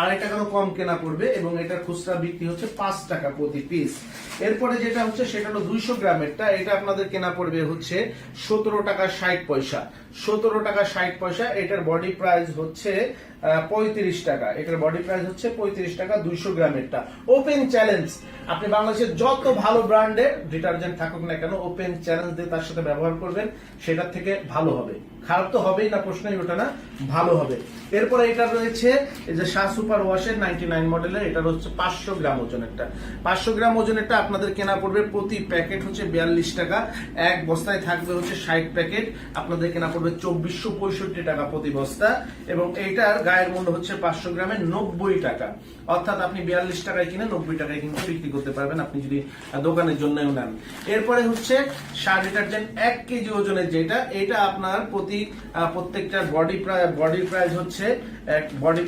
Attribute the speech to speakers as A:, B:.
A: আড়াই টাকারও কম কেনা পড়বে এবং এটার খুচরা বিক্রি হচ্ছে পাঁচ টাকা প্রতি পিস এরপরে যেটা হচ্ছে, সেটা হলো দুইশো গ্রামেরটা। এটা আপনাদের কেনা পড়বে হচ্ছে সতেরো টাকা ষাট পয়সা। সতেরো টাকা ষাট পয়সা, এটার বডি প্রাইস হচ্ছে পঁয়ত্রিশ টাকা। এটার বডি প্রাইস হচ্ছে পঁয়ত্রিশ টাকা দুইশো গ্রামেরটা। ওপেন চ্যালেঞ্জ আপনি বাংলাদেশের যত ভালো ব্র্যান্ডের ডিটারজেন্ট থাকুক না কেন ওপেন চ্যালেঞ্জ দিয়ে তার সাথে ব্যবহার করবেন, সেটার থেকে ভালো হবে। খারাপ তো হবেই না, প্রশ্নই ওঠে না, ভালো হবে। এরপরে এটা রয়েছে যে শাহ সুপার ওয়াশের নাইনটি নাইন মডেলের এটা হচ্ছে পাঁচশো গ্রাম ওজনেরটা পাঁচশো গ্রাম ওজনেরটা আপনাদের কেনা পড়বে প্রতি প্যাকেট হচ্ছে বিয়াল্লিশ টাকা। এক বস্তায় থাকবে হচ্ছে ষাট প্যাকেট, আপনাদের কেনা পড়বে চব্বিশশো পঁয়ষট্টি টাকা প্রতি বস্তা। এবং এইটার গায়ের মূল্য হচ্ছে পাঁচশো গ্রামে নব্বই টাকা। অর্থাৎ আপনি বিয়াল্লিশ টাকায় কিনে নব্বই টাকায় কিন্তু বিক্রি করতে পারবেন, আপনি যদি দোকানের জন্যও নেন। এরপরে হচ্ছে সার ডিটারজেন্ট, এক কেজি ওজনের যেটা, এটা আপনার প্রতি প্রত্যেকটা বডি প্রায় বডি প্রাইস হচ্ছে, এক বডি